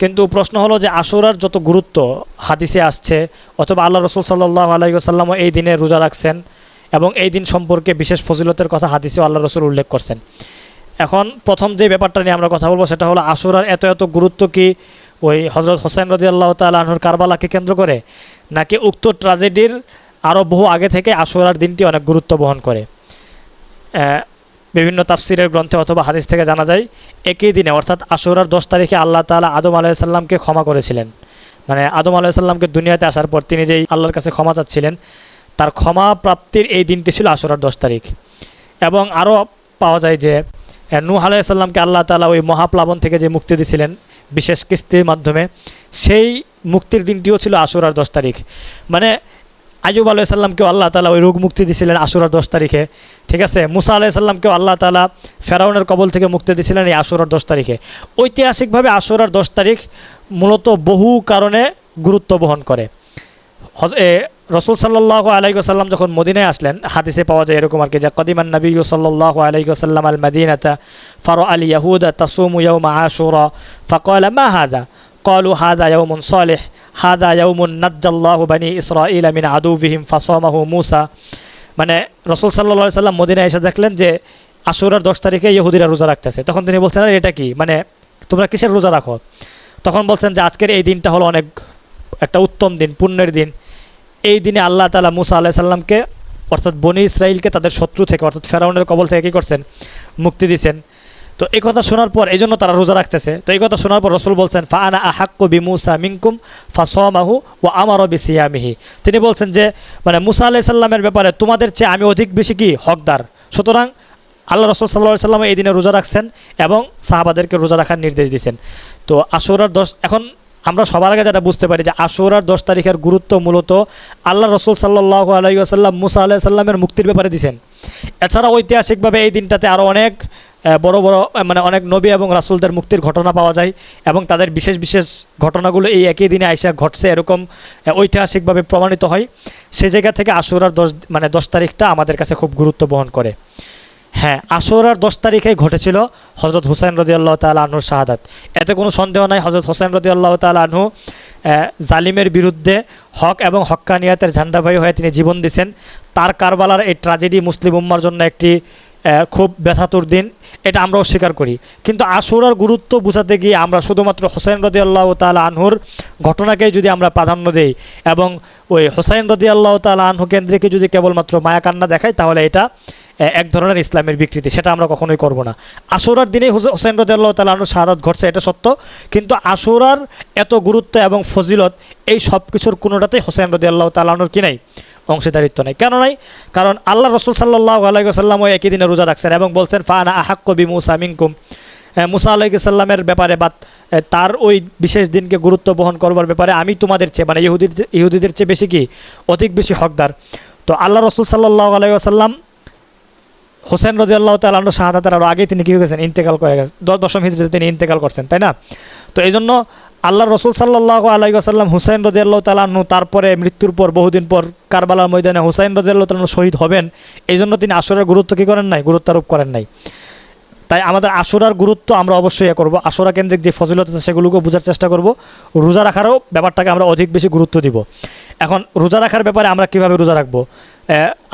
কিন্তু প্রশ্ন হলো যে আশুরার যত গুরুত্ব হাদিসে আসছে, অথবা আল্লাহ রসুল সাল্লাহ আলাইসাল্লামও এই দিনে রোজা রাখছেন এবং এই দিন সম্পর্কে বিশেষ ফজিলতের কথা হাদিসেও আল্লাহ রসুল উল্লেখ করছেন। এখন প্রথম যে ব্যাপারটা নিয়ে আমরা কথা বলব সেটা হলো আশুরার এত এত গুরুত্ব কি ওই হজরত হোসেন রদি আল্লাহ তালহর কারবালাকে কেন্দ্র করে, নাকি উক্ত ট্রাজেডির আরও বহু আগে থেকে আশুরার দিনটি অনেক গুরুত্ব বহন করে? বিভিন্ন তাফসিরের গ্রন্থে অথবা হাদিস থেকে জানা যায়, একই দিনে, অর্থাৎ আশুরার দশ তারিখে আল্লাহ তালা আদম আলাইসাল্লামকে ক্ষমা করেছিলেন। মানে আদম আলাইসাল্লামকে দুনিয়াতে আসার পর তিনি যেই আল্লাহর কাছে ক্ষমা চাচ্ছিলেন, তার ক্ষমা প্রাপ্তির এই দিনটি ছিল আশুরার দশ তারিখ। এবং আরও পাওয়া যায় যে নূহ আলাইসাল্লামকে আল্লাহ তালা ওই মহাপ্লাবন থেকে যে মুক্তি দিয়েছিলেন বিশেষ কিস্তির মাধ্যমে, সেই মুক্তির দিনটিও ছিল আশুরার দশ তারিখ। মানে আয়ুব আলাইসাল্লামকেও আল্লাহ তালা ওই রোগ মুক্তি দিয়েছিলেন আশুরার দশ তারিখে। ঠিক আছে? মুসা আলাইসাল্লামকেও আল্লাহ তালা ফেরাউনের কবল থেকে মুক্তি দিয়েছিলেন এই আশুরার দশ তারিখে। ঐতিহাসিকভাবে আশুরার দশ তারিখ মূলত বহু কারণে গুরুত্ব বহন করে। রসুল সাল্লাহ আলাইসাল্লাম যখন মদিনায় আসলেন, হাদিসে পাওয়া যায় এরকম আর কি যা, কদিমান নবী সাল্লাহ আলাইসাল্লাম আল মদিনাতা ফারো আলী ইয়াহুদা তাসুম ইয়ৌমা আশুরা। ফকল মা হাদা? কলু হাদা ইয়ৌমুন সালেহ। হাদা ইয়াউমুন নাজ্জাল্লাহু বানি ইসরাইল আমিন আদু বিহিম ফাসমাহু মুসা। মানে রসুল সাল্লা সাল্লাম মদিনায় এসে দেখলেন যে আশুরার দশ তারিখে ইহুদিরা রোজা রাখতেছে। তখন তিনি বলছেন এটা কি? মানে তোমরা কিসের রোজা রাখো? তখন বলছেন যে, আজকের এই দিনটা হলো অনেক, একটা উত্তম দিন, পুণ্যের দিন। এই দিনে আল্লাহ তালা মুসা আলাইহিস সালামকে, অর্থাৎ বনি ইসরাঈলকে তাদের শত্রু থেকে, অর্থাৎ ফেরাউনের কবল থেকে কী করছেন? মুক্তি দিয়েছেন তো এই কথা শোনার পর, এই জন্য তারা রোজা রাখতেছে। তো এই কথা শোনার পর রসুল বলছেন ফা আনা আহাক্কু বি মুসা মিনকুম ফা সোমাহু ও আমারও বিসিয়ামিহি। তিনি বলছেন যে মানে মুসা আলাহ সাল্লামের ব্যাপারে তোমাদের চেয়ে আমি অধিক বেশি কি? হকদার। সুতরাং আল্লাহ রসুল সাল্লাহ সাল্লাম এই দিনে রোজা রাখছেন এবং সাহাবাদেরকে রোজা রাখার নির্দেশ দিয়েছেন তো আশুরার দশ, এখন আমরা সবার আগে যেটা বুঝতে পারি যে আশুরার দশ তারিখের গুরুত্ব মূলত আল্লাহ রসুল সাল্লাহ আলাইসাল্লাম মুসা আলাহ সাল্লামের মুক্তির ব্যাপারে দিয়েছেন এছাড়া ঐতিহাসিকভাবে এই দিনটাতে আরও অনেক বড় বড় মানে অনেক নবী এবং রাসুলদের মুক্তির ঘটনা পাওয়া যায় এবং তাদের বিশেষ বিশেষ ঘটনাগুলো এই একই দিনে আইসা ঘটছে, এরকম ঐতিহাসিকভাবে প্রমাণিত হয়। সে জায়গা থেকে আশুরার দশ মানে দশ তারিখটা আমাদের কাছে খুব গুরুত্ব বহন করে। হ্যাঁ আশুরার দশ তারিখে ঘটেছিল হজরত হুসাইন রদি আল্লাহ তালা আনহুর শাহাদাত। এতে কোনো সন্দেহ নাই হজরত রদি আল্লাহ তালা আনহু জালিমের বিরুদ্ধে হক এবং হক্কানিয়াতের ঝান্ডাবাহী হয়ে তিনি জীবন দিয়েছেন তার কারবালার এই ট্রাজেডি মুসলিম উম্মার জন্য একটি খুব ব্যথাতুর দিন, এটা আমরাও স্বীকার করি। কিন্তু আশুরার গুরুত্ব বোঝাতে গিয়ে আমরা শুধুমাত্র হোসেন রদি আল্লাহ তালা আনহুর ঘটনাকেই যদি আমরা প্রাধান্য দেই এবং ওই হোসেন রদি আল্লাহ তালা আনহু কেন্দ্রিকে যদি কেবলমাত্র মায়াকান্না দেখাই, তাহলে এটা এক ধরনের ইসলামের বিকৃতি, সেটা আমরা কখনোই করব না। আশুরার দিনে হোসেন রদি আল্লাহ তালা আনহুর শাহাদ ঘটছে, এটা সত্য। কিন্তু আশুরার এত গুরুত্ব এবং ফজিলত, এই সব কিছুর কোনোটাতেই হোসেন রদি আল্লাহ তালা আনহুর কি নাই? অংশীদারিত্ব নেই। কেন নাই? কারণ আল্লাহ রসুল সাল্লাহ আলাইসাল্লামও একই দিনে রোজা রাখছেন এবং বলছেন ফানা আহাক্ক বি মুসা মিনকুম। আহ, মুসা আলাইসাল্লামের ব্যাপারে বা তার ওই বিশেষ দিনকে গুরুত্ব বহন করবার ব্যাপারে আমি তোমাদের চেয়ে মানে ইহুদির ইহুদিদের চেয়ে বেশি কি? অধিক বেশি হকদার। তো আল্লাহ রসুল সাল্লাহ আলাইসাল্লাম হোসেন রাজি আল্লাহ তাল্লাহ শাহাদাতের আরও আগেই তিনি কী হয়ে গেছেন? ইন্তেকাল করে গেছেন। দশম হিজড়িতে তিনি ইন্তেকাল করছেন তাই না? তো এই জন্য আল্লাহ রসুল সাল্লাহ আলাইসাল্লাম হুসাইন রাজি আল্লাহ তালাহু তারপরে মৃত্যুর পর, বহুদিন পর কারবালার ময়দানে হুসাইন রাজি আল্লাহ তালাহ শহীদ হবেন। এই জন্য তিনি আসরের গুরুত্ব কী করেন নাই? গুরুত্বারোপ করেন নাই। তাই আমাদের আশুরার গুরুত্ব আমরা অবশ্যই ইয়ে করব। আশুরা কেন্দ্রিক যে ফজিলত আছে সেগুলোকে বোঝার চেষ্টা করব। রোজা রাখারও ব্যাপারটাকে আমরা অধিক বেশি গুরুত্ব দিব। এখন রোজা রাখার ব্যাপারে আমরা কীভাবে রোজা রাখব?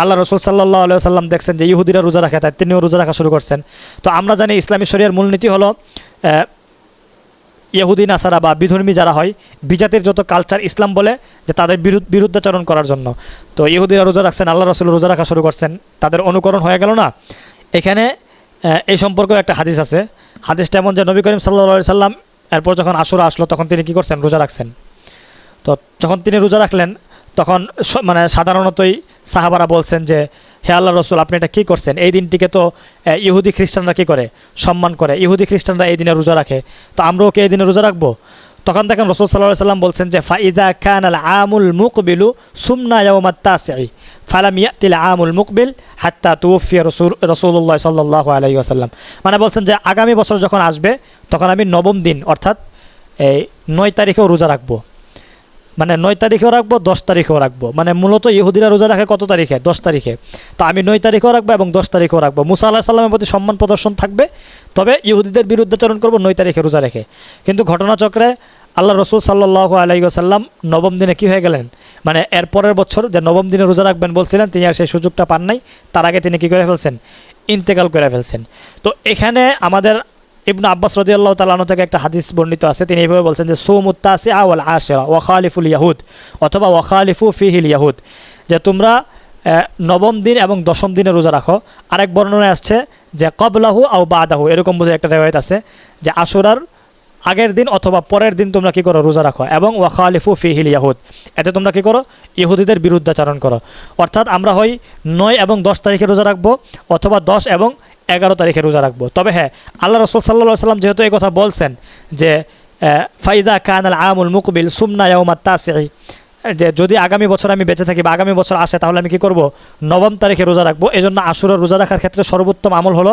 আল্লাহ রসুল সাল্লাহ আলিয়া সাল্লাম দেখছেন যে ইহুদিরা রোজা রাখে, তাই তিনিও রোজা রাখা শুরু করছেন। তো আমরা জানি ইসলামী শরিয়ার মূলনীতি হলো ইহুদি, নাসারা বা বিধর্মী যারা হয়, বিজাতির যত কালচার ইসলাম বলে যে তাদের বিরুদ্ধ, বিরুদ্ধাচরণ করার জন্য। তো ইহুদিরা রোজা রাখছেন, আল্লাহ রসুল রোজা রাখা শুরু করছেন। তাদের অনুকরণ হয়ে গেল না? এখানে এই সম্পর্কে একটা হাদিস আছে। হাদিসটা এমন যে নবী করিম সাল্লা সাল্লাম এরপর যখন আসুরা আসলো, তখন তিনি কি করছেন? রোজা রাখছেন। তো যখন তিনি রোজা রাখলেন তখন মানে সাধারণতই সাহাবারা বলছেন যে, হে আল্লাহ রসুল, আপনি এটা কী করছেন? এই দিনটিকে তো ইহুদি খ্রিস্টানরা কী করে? সম্মান করে। ইহুদি খ্রিস্টানরা এই দিনে রোজা রাখে। তো আমরাও কি এই দিনে রোজা রাখব? তখন দেখেন রসুল সাল্লাহ সাল্লাম বলছেন যে ফাইদা খান আল আমুল মুকবিলু সুমনা ইয়াউমাত তাসি ফালাম ইয়াতিল আমুল মুকবিল হাত্তা তুফিয়া রসুল রসুল্লাহ সাল্লাহ আলাইহি আসাল্লাম মানে বলছেন যে, আগামী বছর যখন আসবে, তখন আমি নবম দিন, অর্থাৎ, এই নয় তারিখেও রোজা রাখব। মানে নয় তারিখেও রাখব, দশ তারিখেও রাখব। মানে মূলত ইহুদিরা রোজা রাখে কত তারিখে? দশ তারিখে। তো আমি নয় তারিখেও রাখব এবং দশ তারিখেও রাখব। মুসা আল্লাহ সাল্লামের প্রতি সম্মান প্রদর্শন থাকবে, তবে ইহুদিদের বিরুদ্ধাচরণ করব, নয় তারিখে রোজা রেখে। কিন্তু ঘটনাচক্রে আল্লাহ রসুল সাল্লাহ আলাইসাল্লাম নবম দিনে কী হয়ে গেলেন? মানে এর পরের বছর যে নবম দিনে রোজা রাখবেন বলছিলেন, তিনি আর সেই সুযোগটা পান নাই। তার আগে তিনি কী করে ফেলছেন? ইন্তেকাল করে ফেলছেন। তো এখানে আমাদের ইবনু আব্বাস রদি আল্লাহ তালানো থেকে একটা হাদিস বর্ণিত আছে। তিনি এইভাবে বলছেন যে সৌমুত্তাসি আওয়াল আশেরা ওয়াখালিফুল ইয়াহুদ অথবা ওয়াখালিফু ফিহিল ইয়াহুদ যে তোমরা নবম দিন এবং দশম দিনে রোজা রাখো। আরেক বর্ণনা আসছে যে, কবলাহু আও বাদাহু এরকম বোধহয় একটা রেওয়ায়ত আছে যে আশুরার আগের দিন অথবা পরের দিন তোমরা কি করো? রোজা রাখো এবং ওয়াখালিফু ফিহিল ইয়াহুদ এতে তোমরা কি করো? ইহুদিদের বিরুদ্ধাচারণ করো। অর্থাৎ আমরা হই নয় এবং দশ তারিখে রোজা রাখব অথবা দশ এবং এগারো তারিখে রোজা রাখব। তবে হ্যাঁ আল্লাহ রসুল সাল্লাহ সাল্লাম যেহেতু এই কথা বলছেন যে ফাইদা কান আল আমুল মুকবিল সুমনা ইয়াউমা তাসি যে যদি আগামী বছর আমি বেঁচে থাকি বা আগামী বছর আসে, তাহলে আমি কি করব? নবম তারিখে রোজা রাখব। এই জন্য আশুরের রোজা রাখার ক্ষেত্রে সর্বোত্তম আমল হলো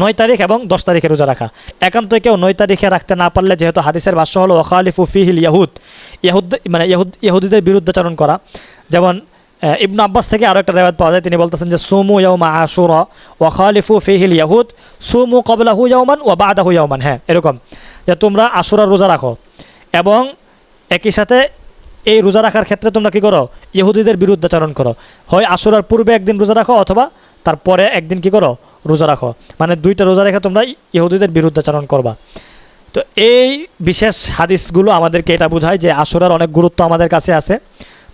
নয় তারিখ এবং দশ তারিখে রোজা রাখা। একান্ত কেউ নয় তারিখে রাখতে না পারলে যেহেতু হাদিসের ভাষ্য হলো ওখালিফু ফিহিল ইয়াহুদ ইয়াহুদ মানে ইয়াহুদ ইহুদিদের বিরুদ্ধাচরণ করা। যেমন ইবনু আব্বাস থেকে আরও একটা রেওয়াজ পাওয়া যায়। তিনি বলতেছেন যে, সুমু ইয়াউমা আশুরা ওয়াখালিফু ফিহিল ইয়াহুদ। সুমু কবলাহু ইয়াউমান ওয়া বাদাহু ইয়াউমান। হ্যাঁ এরকম। যে তোমরা আশুরার রোজা রাখো এবং একই সাথে এই রোজা রাখার ক্ষেত্রে তোমরা কি করো? ইহুদিদের বিরুদ্ধাচরণ করো। হয় আশুরার পূর্বে একদিন রোজা রাখো অথবা তারপরে একদিন কি করো? রোজা রাখো। মানে দুইটা রোজা রেখে তোমরা ইহুদিদের বিরুদ্ধাচরণ করবা। তো এই বিশেষ হাদিসগুলো আমাদেরকে এটা বোঝায় যে আশুরার অনেক গুরুত্ব আমাদের কাছে আছে।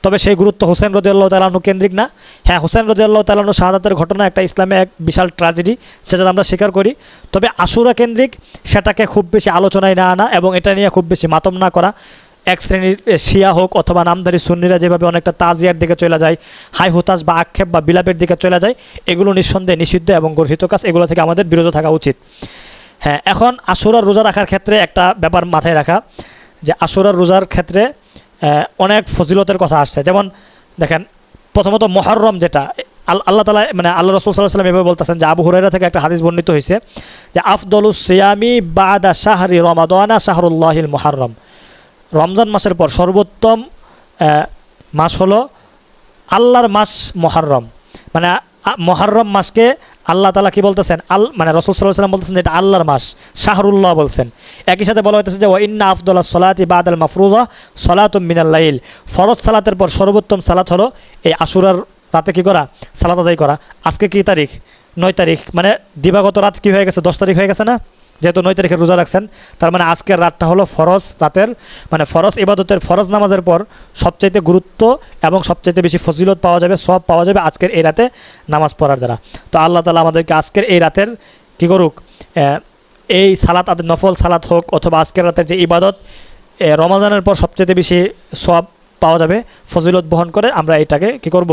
তবে সেই গুরুত্ব হোসেন রদিয়াল্লাহ তালাহনু কেন্দ্রিক না। হ্যাঁ হোসেন রদিয়াল্লাহ তালাহনু শাহাদাতের ঘটনা একটা ইসলামে এক বিশাল ট্র্যাজেডি সেটা আমরা স্বীকার করি। তবে আশুরা কেন্দ্রিক সেটাকে খুব বেশি আলোচনায় না আনা এবং এটা নিয়ে খুব বেশি মাতম না করা। এক শ্রেণির শিয়া হোক অথবা নামধারী সুন্নিরা যেভাবে অনেকটা তাজিয়ার দিকে চলে যায়, হাই হুতাশ বা আক্ষেপ বা বিলাপের দিকে চলে যায়, এগুলো নিঃসন্দেহে নিষিদ্ধ এবং গর্হিত কাজ, এগুলো থেকে আমাদের বিরত থাকা উচিত। হ্যাঁ এখন আশুরার রোজা রাখার ক্ষেত্রে একটা ব্যাপার মাথায় রাখা যে আশুরার রোজার ক্ষেত্রে অনেক ফজিলতের কথা আসছে। যেমন দেখেন, প্রথমত মহরম যেটা, আল- আল্লাহ তালা মানে আল্লাহ রসুল সাল্লাহ সাল্লাম এভাবে বলতেছেন যে, আবু হুরাইরা থেকে একটা হাদিস বর্ণিত হয়েছে যে, আফদলুস সিয়ামি বাদা শাহরি রমাদানা শাহরুল্লাহিল মুহাররম। রমজান মাসের পর সর্বোত্তম মাস হলো আল্লাহর মাস মহারম মানে মহারম মাসকে আল্লাহ তালা কি বলতেছেন? আল মানে রসুল সাল্লাহ সাল্লাম বলতেছেন যেটা আল্লাহর মাস, শাহরুল্লাহ বলছেন। একই সাথে বলা হইতেছে যে ও ইন্না আফদুল্লাহ সলাতি বাদ আল মাফরুজা সলাতুম মিনাল্লাইল ফরজ সালাতের পর সর্বোত্তম সালাত হলো এই আশুরার রাতে কি করা? সালাত আদায় করা। আজকে কি তারিখ? নয় তারিখ। মানে দিবাগত রাত কি হয়ে গেছে? দশ তারিখ হয়ে গেছে না? যেহেতু নয় তারিখে রোজা রাখছেন, তার মানে আজকের রাতটা হলো ফরজ রাতের মানে ফরজ ইবাদতের, ফরজ নামাজের পর সবচাইতে গুরুত্ব এবং সবচাইতে বেশি ফজিলত পাওয়া যাবে সব পাওয়া যাবে আজকের এই রাতে নামাজ পড়ার দ্বারা। তো আল্লাহ তালা আমাদেরকে আজকের এই রাতের কী করুক এই সালাত আদ, নফল সালাত হোক অথবা আজকের রাতের যে ইবাদত রমাজানের পর সবচেয়ে বেশি সব পাওয়া যাবে, ফজিলত বহন করে আমরা এটাকে কি করব?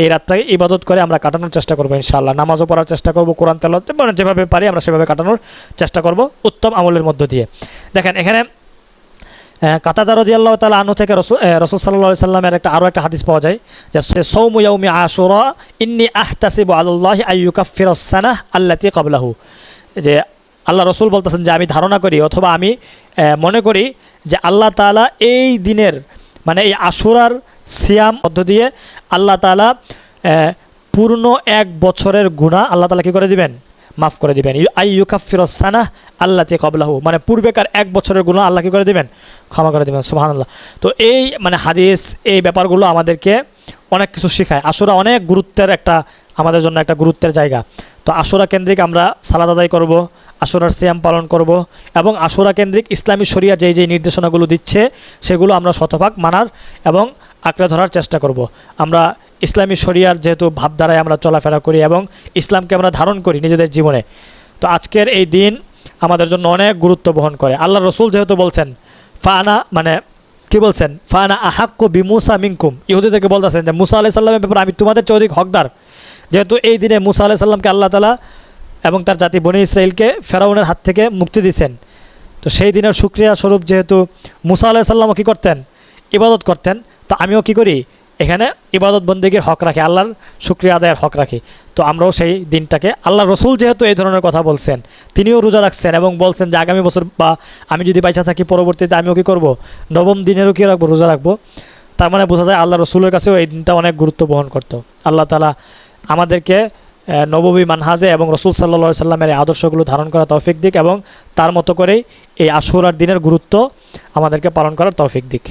এই রাতটাকে ইবাদত করে আমরা কাটানোর চেষ্টা করব ইনশাআল্লাহ। নামাজও পড়ার চেষ্টা করব, কোরআন তেল মানে যেভাবে পারি আমরা সেভাবে কাটানোর চেষ্টা করব উত্তম আমলের মধ্য দিয়ে। দেখেন, এখানে কাতাদার রদি আল্লাহ তালা আনু থেকে রসুল রসুল সাল্লাহ সাল্লামের একটা আরও একটা হাদিস পাওয়া যায়, যে সৌমু ইয়াউমি আশুরা, ইন্নি আহতাসিবু আল্লাহ আইয়ুকাফির সানাহ আল্লাতি কবলাহু যে আল্লাহ রসুল বলতেছেন যে আমি ধারণা করি অথবা আমি মনে করি যে আল্লাহ তাআলা এই দিনের মানে এই আশুরার সিয়াম মধ্য দিয়ে আল্লাহ আহ, পূর্ণ এক বছরের গুণা আল্লাহ তাআলা কি করে দিবেন? মাফ করে দিবেন। আই ইউকাফিরসানা আল্লাহ তে কবলাহু মানে পূর্বেকার এক বছরের গুণ আল্লাহ কি করে দিবেন? ক্ষমা করে দিবেন আল্লাহ তো এই মানে হাদিস এই ব্যাপারগুলো আমাদেরকে অনেক কিছু শেখায়। আসুরা অনেক গুরুত্বের একটা আমাদের জন্য একটা গুরুত্বের জায়গা। তো আশুরা কেন্দ্রিক আমরা সালাদ আদায় করব। আশুরার সিয়াম পালন করব এবং আশুরা কেন্দ্রিক ইসলামী শরিয়া যেই যেই নির্দেশনাগুলো দিচ্ছে, সেগুলো আমরা শতভাগ মানার এবং আঁকড়ে ধরার চেষ্টা করব। আমরা ইসলামী শরিয়ার যেহেতু ভাবধারায় আমরা চলাফেরা করি এবং ইসলামকে আমরা ধারণ করি নিজেদের জীবনে। তো আজকের এই দিন আমাদের জন্য অনেক গুরুত্ব বহন করে। আল্লাহ রসুল যেহেতু বলছেন, ফানা মানে কি বলছেন? ফানা আহাক্কু বিমুসা মিনকুম। ইহুদিদেরকে বলতেছেন যে, মুসা আলাহি সাল্লামের ব্যাপারে আমি তোমাদের অধিক হকদার। যেহেতু এই দিনে মুসা আলাহি সাল্লামকে আল্লাহ তালা এবং তার জাতি বনি ইসরায়েলকে ফেরাউনের হাত থেকে মুক্তি দিয়েছেন তো সেই দিনের সুক্রিয়া স্বরূপ যেহেতু মুসা আলাহি সাল্লামও কী করতেন? ইবাদত করতেন। তো আমিও কি করি? এখানে ইবাদত বন্দীগীর হক রাখি, আল্লাহর শুক্রিয়া আদায়ের হক রাখি। তো আমরাও সেই দিনটাকে আল্লাহ রসুল যেহেতু এই ধরনের কথা বলছেন, তিনিও রোজা রাখছেন এবং বলছেন যে আগামী বছর বা আমি যদি বাইচা থাকি পরবর্তীতে আমিও কী করব? নবম দিনেরও কী রাখব? রোজা রাখব। তার মানে বোঝা যায় আল্লাহ রসুলের কাছেও এই দিনটা অনেক গুরুত্ব বহন করতো। আল্লাহ তালা আমাদেরকে নববী মানহাজে এবং রসুল সাল্লা সাল্লামের এই আদর্শগুলো ধারণ করা তৌফিক দিক এবং তার মতো করেই এই আশুরার দিনের গুরুত্ব আমাদেরকে পালন করার তৌফিক দিক।